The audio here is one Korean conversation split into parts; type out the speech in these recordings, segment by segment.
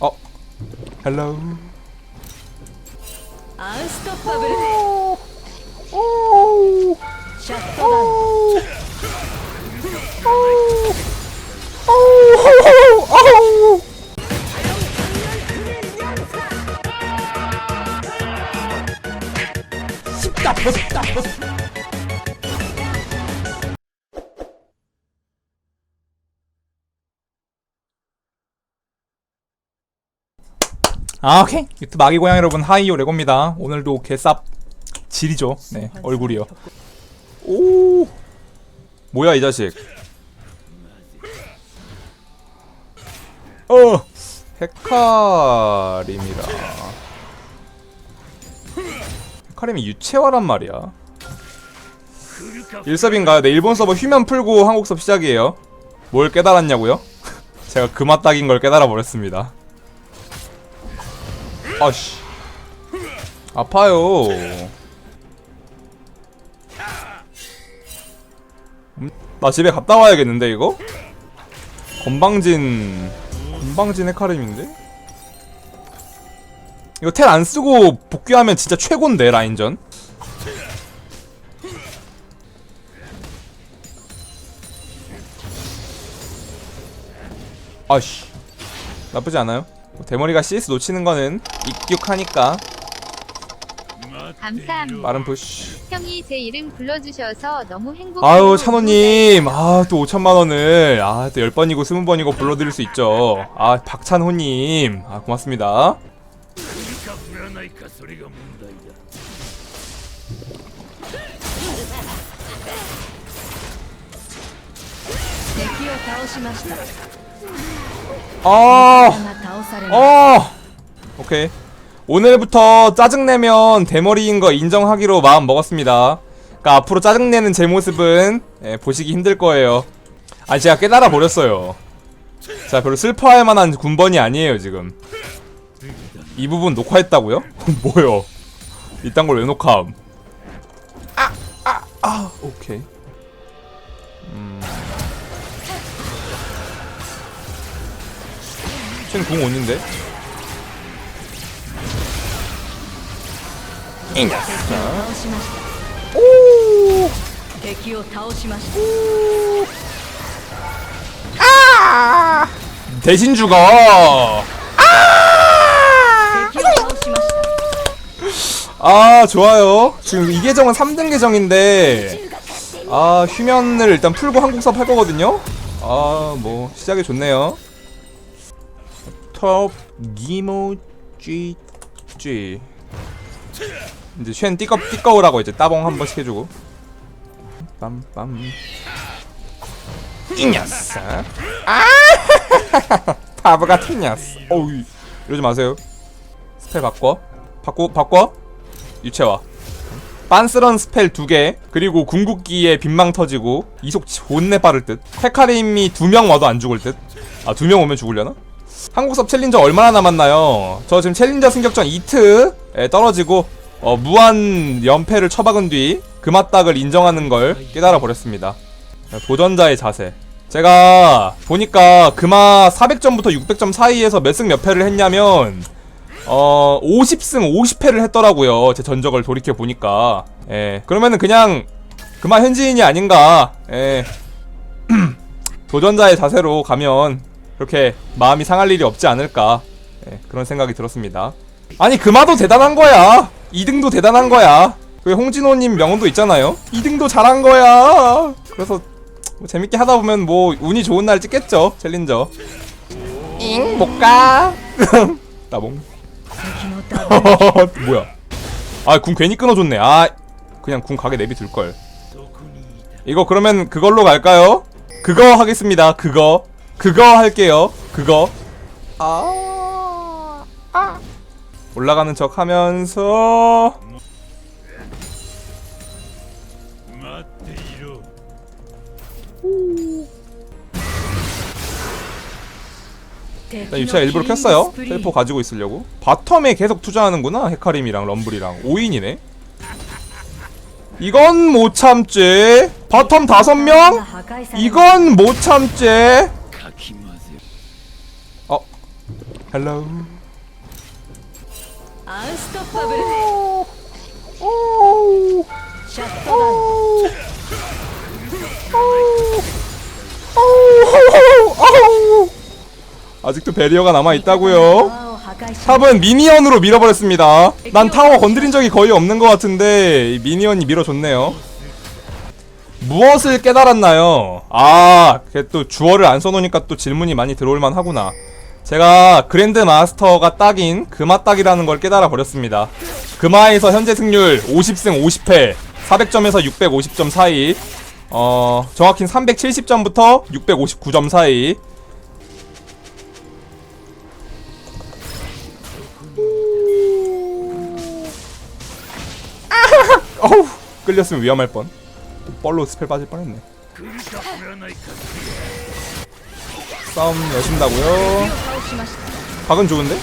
어. 헬로. 안스톱퍼블. 오. 오. 샷다운. 오. 오. 오. 오. 오. 씹다 벗다 벗. 아 오케이. 유튜브 아기 고양 여러분 하이요 레고입니다. 오늘도 개쌉 질이죠. 네 얼굴이요. 오! 뭐야 이 자식? 어! 헤카림이라 헤카림이 유채화란 말이야. 일섭인가요? 네 일본 서버 휴면 풀고 한국 서버 시작이에요. 뭘 깨달았냐고요? 제가 그맛 딱인 걸 깨달아 버렸습니다 아씨. 아파요. 음, 나 집에 갔다 와야겠는데 이거? 건방진 건방진 헤카림인데? 이거 텔 안 쓰고 복귀하면 진짜 최곤데 라인전? 아씨. 나쁘지 않아요 뭐 대머리가 CS 놓치는 거는 입격하니까. 감사합니다. 빠른 푸쉬. 형이 제 이름 불러주셔서 너무 행복해요. 아유 찬호님. 아 또 5천만원을. 아 또 10번이고 20번이고 불러드릴 수 있죠. 아 박찬호님. 아 고맙습니다. 그러니까 불안하니까 어 오케이. 오늘부터 짜증내면 대머리인 거 인정하기로 마음 먹었습니다. 그니까 앞으로 짜증내는 제 모습은 예, 보시기 힘들 거예요. 아 제가 깨달아 버렸어요. 자 별로 슬퍼할 만한 군번이 아니에요 지금. 이 부분 녹화했다고요? 뭐요? 이딴 걸 왜 녹화함? 아, 아, 아, 오케이 쟨궁 온인데? いいんだ倒しました 오 敵を倒しました 대신 죽어 敵を倒しました 아 좋아요 지금 이 계정은 3등 계정인데 아 휴면을 일단 풀고 한국 수업 할 거거든요 아 뭐 시작이 좋네요 톱 기모쥐쥐 이제 쉔 띠꺼 띠꺼우라고 이제 따봉 한 번씩 해주고. 빰빰. 이 녀석. 아! 바보 같은 어우 이러지 마세요. 스펠 바꿔. 바꿔 바꿔. 유채화. 빤스런 스펠 두 개. 그리고 궁극기에 빈망 터지고 이속 존내 빠를 듯. 헤카림이 두명 와도 안 죽을 듯아 두명 오면 죽으려나? 한국섭 챌린저 얼마나 남았나요? 저 지금 챌린저 승격전 이트에 떨어지고 어, 무한 연패를 처박은 뒤 그맛닥을 인정하는 걸 깨달아 버렸습니다. 도전자의 자세. 제가 보니까 그마 400점부터 600점 사이에서 몇 승 몇 패를 했냐면 어 50승 50패를 했더라고요 제 전적을 돌이켜 보니까. 예 그러면은 그냥 그만 현지인이 아닌가 예. 도전자의 자세로 가면 그렇게 마음이 상할 일이 없지 않을까 네, 그런 생각이 들었습니다. 아니 그마도 대단한 거야. 2등도 대단한 거야. 그 홍진호님 명언도 있잖아요. 2등도 잘한 거야. 그래서 뭐 재밌게 하다 보면 뭐 운이 좋은 날 찍겠죠 챌린저. 잉 못가. 나몽. 뭐야? 아궁 괜히 끊어줬네. 아 그냥 궁 가게 내비 둘 걸. 이거 그러면 그걸로 갈까요? 그거 하겠습니다. 그거. 그거 할게요. 그거. 아. 아. 올라가는 척 하면서 일단 유치가 일부러 켰어요. 텔포 가지고 있으려고. 바텀에 계속 투자하는구나. 헤카림이랑 럼블이랑 5인이네. 이건 못 참지. 바텀 5명? 이건 못 참지. 헬로우 아직도 베리어가 남아 있다고요. 탑은 미니언으로 밀어버렸습니다. 난 타워 건드린 적이 거의 없는 것 같은데 미니언이 밀어줬네요. 무엇을 깨달았나요? 아, 또 주어를 안 써놓으니까 또 질문이 많이 들어올만 하구나. 제가 그랜드 마스터가 딱인 금화 딱이라는 걸 깨달아 버렸습니다. 금화에서 현재 승률 50승 50패, 400점에서 650점 사이, 어, 정확히는 370점부터 659점 사이. 어우, 끌렸으면 위험할 뻔. 뻘로 스펠 빠질 뻔했네. 싸움 여신다고요? 박은 좋은데?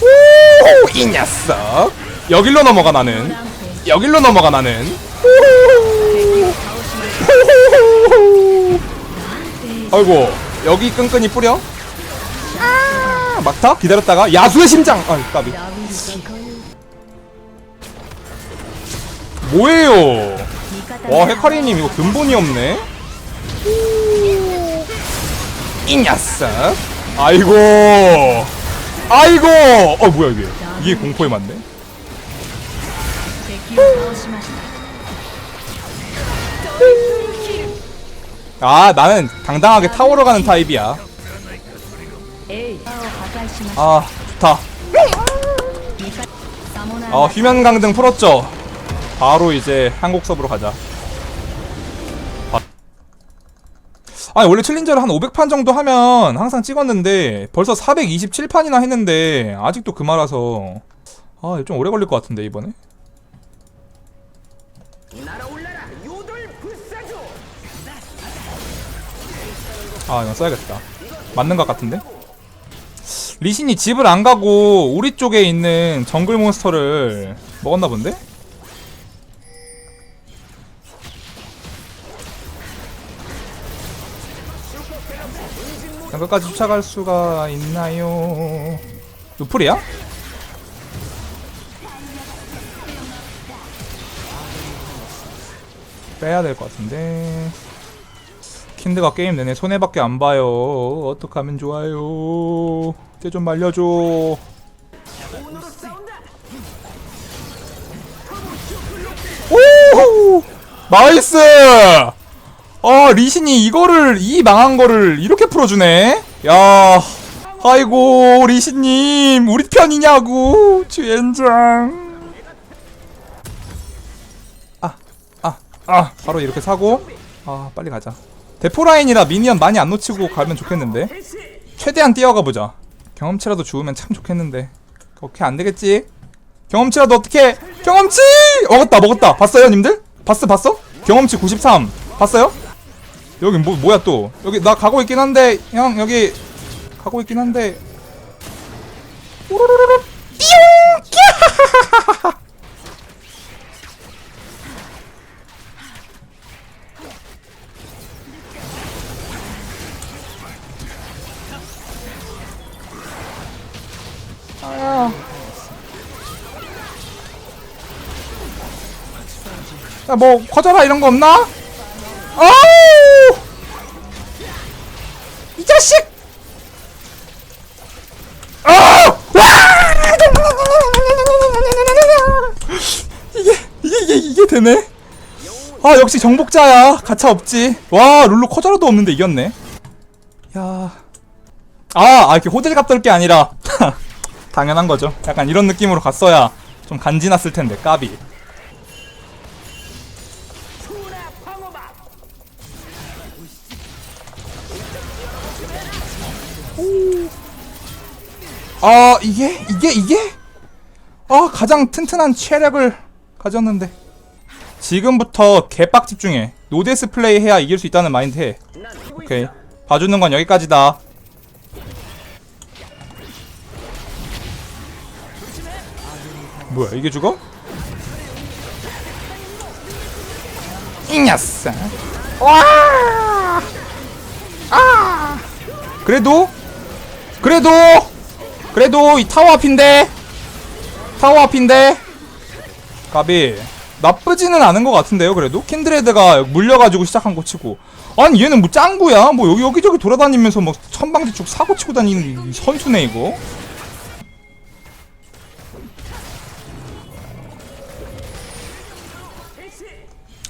오, 이 녀석! 여길로 넘어가 나는. 여길로 넘어가 나는. 아이고, 여기 끈끈이 뿌려? 막타? 기다렸다가 야수의 심장! 아 까비. 뭐예요? 와 해카리님 이거 근본이 없네. 이냐스 아이고. 아이고. 어 뭐야 이게. 이게 공포에 맞네? 아 나는 당당하게 타워로 가는 타입이야. 아 좋다. 어 휴면강등 풀었죠. 바로 이제 한국섭으로 가자. 아니 원래 챌린저를 한 500판 정도 하면 항상 찍었는데 벌써 427판이나 했는데 아직도 그 말아서 아 좀 오래 걸릴 것 같은데 이번에? 아 이거 써야겠다. 맞는 것 같은데? 리신이 집을 안 가고 우리 쪽에 있는 정글 몬스터를 먹었나 본데? 끝까지 쫓아갈 수가 있나요? 루플이야? 빼야 될 것 같은데 킨드가 게임 내내 손해밖에 안 봐요. 어떡하면 좋아요. 이제 좀 말려줘. 오! 나이스! 아, 리신이 이거를, 이 망한 거를 이렇게 풀어주네? 야, 아이고, 리신님, 우리 편이냐고, 주연장. 아, 아, 아, 바로 이렇게 사고, 아, 빨리 가자. 대포 라인이라 미니언 많이 안 놓치고 가면 좋겠는데? 최대한 뛰어가 보자. 경험치라도 주우면 참 좋겠는데. 오케이 안 되겠지? 경험치라도 어떻게 경험치! 먹었다 먹었다. 봤어요 님들? 봤어 봤어? 경험치 93 봤어요? 여기 뭐 뭐야 또? 여기 나 가고 있긴 한데 형 여기 가고 있긴 한데. 우르르르 띠용 야, 뭐, 커져라 이런 거 없나? 아우! 이 자식! 아! 와! 이게, 되네? 아, 역시 정복자야. 가차 없지. 와, 룰루 커져라도 없는데 이겼네. 야. 아, 아, 이렇게 호들갑 떨 게 아니라. 당연한 거죠. 약간 이런 느낌으로 갔어야 좀 간지 났을 텐데, 까비. 이게? 이게? 이게? 아 가장 튼튼한 체력을 가졌는데. 지금부터 개빡 집중해 노데스 플레이 해야 이길 수 있다는 마인드 해 오케이. 봐주는 건 여기까지다. 뭐야 이게 죽어? 이냐스 와! 아! 그래도 그래도 그래도 이 타워 앞인데 타워 앞인데 가비. 나쁘지는 않은 것 같은데요 그래도? 킨드레드가 물려가지고 시작한 거 치고. 아니 얘는 뭐 짱구야? 뭐 여기 여기저기 돌아다니면서 뭐 천방지축 사고 치고 다니는 이 선수네 이거.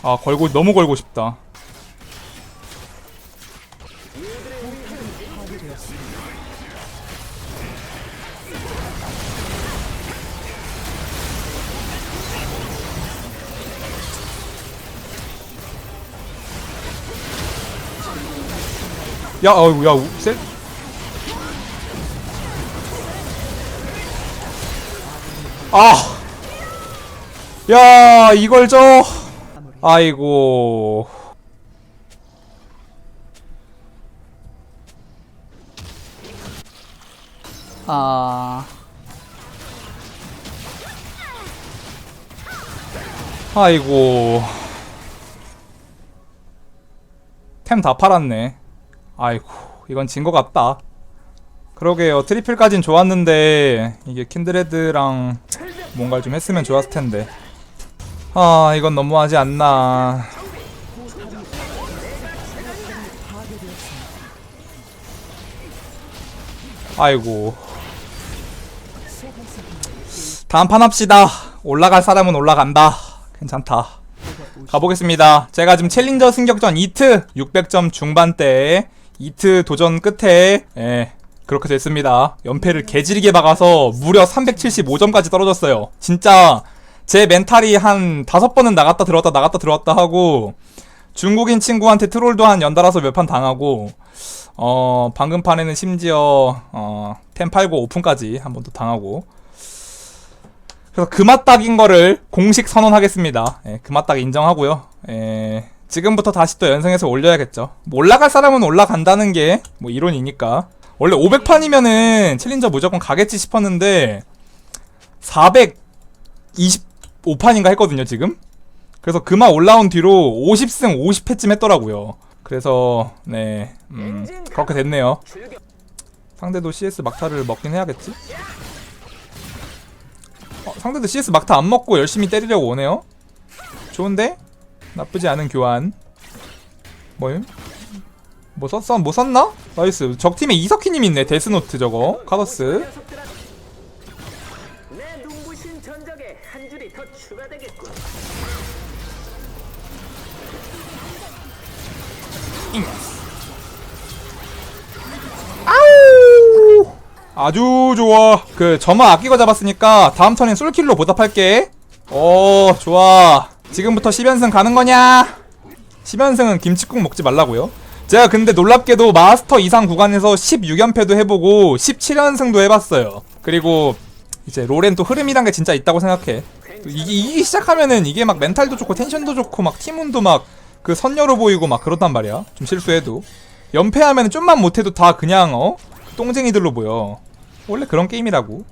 아 걸고 너무 걸고 싶다 야, 어이구, 야, 우- 셀. 아, 야, 이걸 저, 아이고. 아 아이고. 템 다 팔았네. 아이고, 이건 진 것 같다. 그러게요. 트리플까진 좋았는데, 이게 킨드레드랑 뭔가를 좀 했으면 좋았을 텐데. 아, 이건 너무하지 않나. 아이고. 다음 판 합시다. 올라갈 사람은 올라간다. 괜찮다. 가보겠습니다. 제가 지금 챌린저 승격전 2트 600점 중반대 2트 도전 끝에 예 그렇게 됐습니다. 연패를 개지리게 박아서 무려 375점까지 떨어졌어요. 진짜 제 멘탈이 한 다섯 번은 나갔다 들어왔다 나갔다 들어왔다 하고 중국인 친구한테 트롤도 한 연달아서 몇 판 당하고 어 방금 판에는 심지어 어템 팔고 오픈까지 한번또 당하고 그래서 그맛딱인 거를 공식 선언하겠습니다. 예, 그맛딱 인정하고요. 예, 지금부터 다시 또 연승해서 올려야겠죠. 뭐 올라갈 사람은 올라간다는 게 뭐 이론이니까. 원래 500판이면은 챌린저 무조건 가겠지 싶었는데 425판인가 했거든요, 지금. 그래서 그마 올라온 뒤로 50승 50패쯤 했더라고요. 그래서 네, 음, 그렇게 됐네요. 상대도 CS 막타를 먹긴 해야겠지? 어, 상대도 CS 막타 안 먹고 열심히 때리려고 오네요. 좋은데? 나쁘지 않은 교환. 뭐임? 뭐 썼어? 뭐 썼나? 나이스. 적 팀에 이석희님 있네. 데스노트 저거. 카더스. 아우! 아주 좋아. 그 점화 아끼고 잡았으니까 다음 턴엔 솔킬로 보답할게. 오, 좋아. 지금부터 10연승 가는 거냐? 10연승은 김치국 먹지 말라고요. 제가 근데 놀랍게도 마스터 이상 구간에서 16연패도 해보고 17연승도 해봤어요. 그리고 이제 롤엔 또 흐름이란 게 진짜 있다고 생각해. 또 이게 이기기 시작하면은 이게 막 멘탈도 좋고 텐션도 좋고 막 팀운도 막 그 선녀로 보이고 막 그렇단 말이야. 좀 실수해도. 연패하면 좀만 못해도 다 그냥 어 똥쟁이들로 보여. 원래 그런 게임이라고.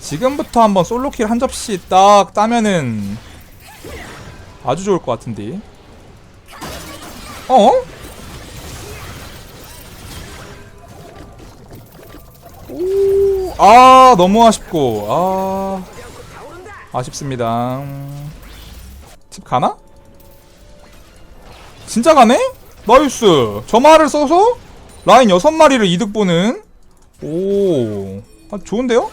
지금부터 한번 솔로킬 한 접시 딱 따면은 아주 좋을 것 같은데. 어? 오, 아 너무 아쉽고 아 아쉽습니다. 음, 집 가나? 진짜 가네? 나이스. 점화를 써서 라인 6마리를 이득 보는 오, 아, 좋은데요?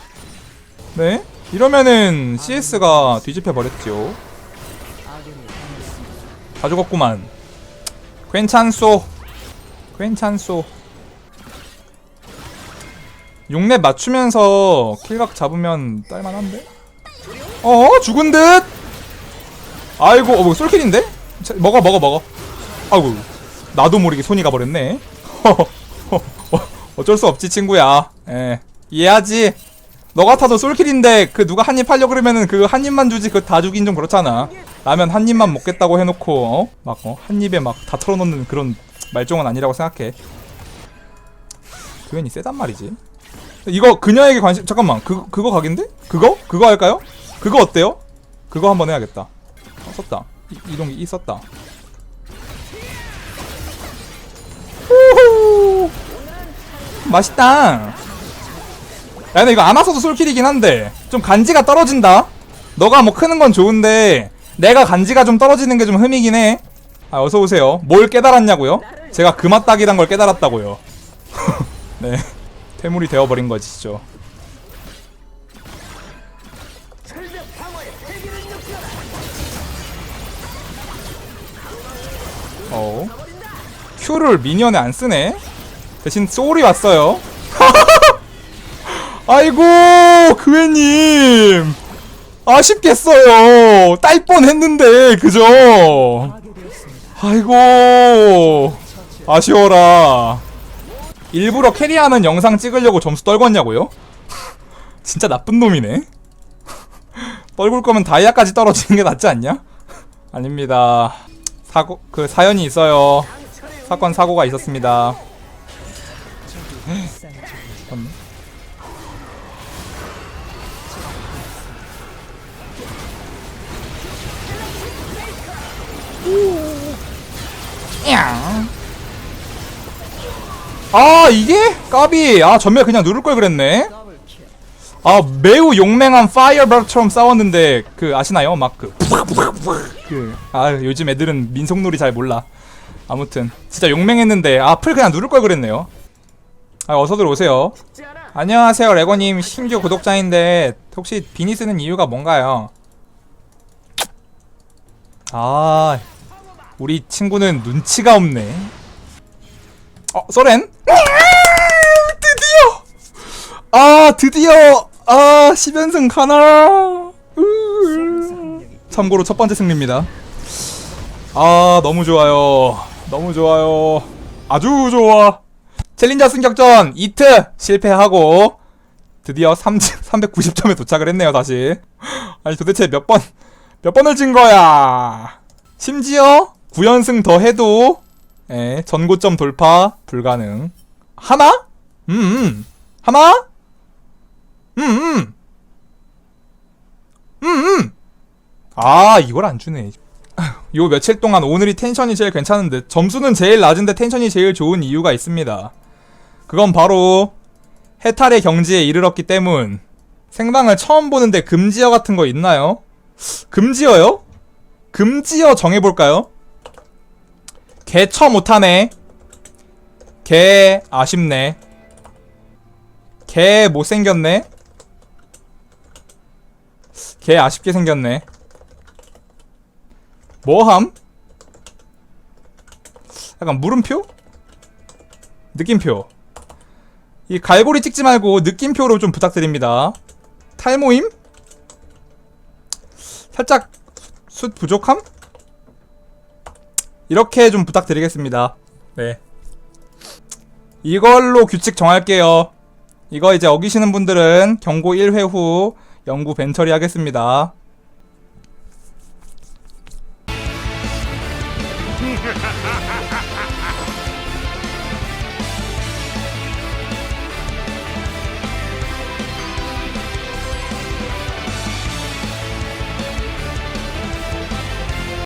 네. 이러면은 CS가 뒤집혀 버렸죠. 다 죽었구만. 괜찮소. 괜찮소. 6렙 맞추면서 킬각 잡으면 딸만한데? 어? 죽은 듯? 아이고, 어, 뭐 솔킬인데? 자, 먹어, 먹어, 먹어. 아이고, 나도 모르게 손이 가버렸네. 어쩔 수 없지, 친구야. 예. 이해하지? 너 같아도 솔킬인데 그 누가 한 입 하려 그러면은 그 한 입만 주지 그 다 주긴 좀 그렇잖아. 라면 한 입만 먹겠다고 해놓고 어? 막 어? 한 입에 막 다 털어놓는 그런 말종은 아니라고 생각해. 교현이 세단 말이지. 이거 그녀에게 관심 잠깐만 그 그거 각인데? 그거? 그거 할까요? 그거 어때요? 그거 한번 해야겠다. 어, 썼다. 이, 이동기 있었다. 맛있다 야 근데 이거 아마서도 솔킬이긴 한데 좀 간지가 떨어진다? 너가 뭐 크는 건 좋은데 내가 간지가 좀 떨어지는 게 좀 흠이긴 해. 아, 어서오세요. 뭘 깨달았냐고요? 제가 금화딱이란 걸 깨달았다고요. 네. 퇴물이 되어버린 것이죠 어? Q를 미니언에 안 쓰네? 대신 소울이 왔어요 아이고 그애님. 아쉽겠어요. 딸 뻔했는데 그죠? 아이고 아쉬워라. 일부러 캐리하는 영상 찍으려고 점수 떨궜냐고요? 진짜 나쁜 놈이네. 떨굴 거면 다이아까지 떨어지는 게 낫지 않냐? 아닙니다. 사고 그 사연이 있어요. 사건 사고가 있었습니다 아 이게? 까비. 아 전멸 그냥 누를 걸 그랬네. 아 매우 용맹한 파이어버처럼 싸웠는데 그 아시나요? 막그 아 요즘 애들은 민속놀이 잘 몰라. 아무튼 진짜 용맹했는데 아풀 그냥 누를 걸 그랬네요. 아 어서들 오세요. 안녕하세요 레고님. 신규 구독자인데 혹시 비니 쓰는 이유가 뭔가요? 아 우리 친구는 눈치가 없네. 어 소렌? 드디어! 아 드디어! 아 10연승 가나? 으. 참고로 첫 번째 승리입니다. 아 너무 좋아요. 너무 좋아요. 아주 좋아. 챌린저 승격전 이트 실패하고 드디어 3, 390점에 도착을 했네요 다시. 아니 도대체 몇 번 몇 번을 진 거야? 심지어 9연승 더 해도 예, 전고점 돌파 불가능 하나? 음, 음. 하나? 음, 음. 음, 음. 아 이걸 안 주네 요 며칠 동안 오늘이 텐션이 제일 괜찮은데 점수는 제일 낮은데 텐션이 제일 좋은 이유가 있습니다. 그건 바로 해탈의 경지에 이르렀기 때문. 생방을 처음 보는데 금지어 같은 거 있나요? 금지어요? 금지어 정해볼까요? 개처 못하네. 개 아쉽네. 개 못생겼네. 개 아쉽게 생겼네. 뭐함? 약간 물음표? 느낌표. 이 갈고리 찍지 말고 느낌표로 좀 부탁드립니다. 탈모임? 살짝 숫 부족함? 이렇게 좀 부탁드리겠습니다. 네. 이걸로 규칙 정할게요. 이거 이제 어기시는 분들은 경고 1회 후 영구 벤 처리 하겠습니다.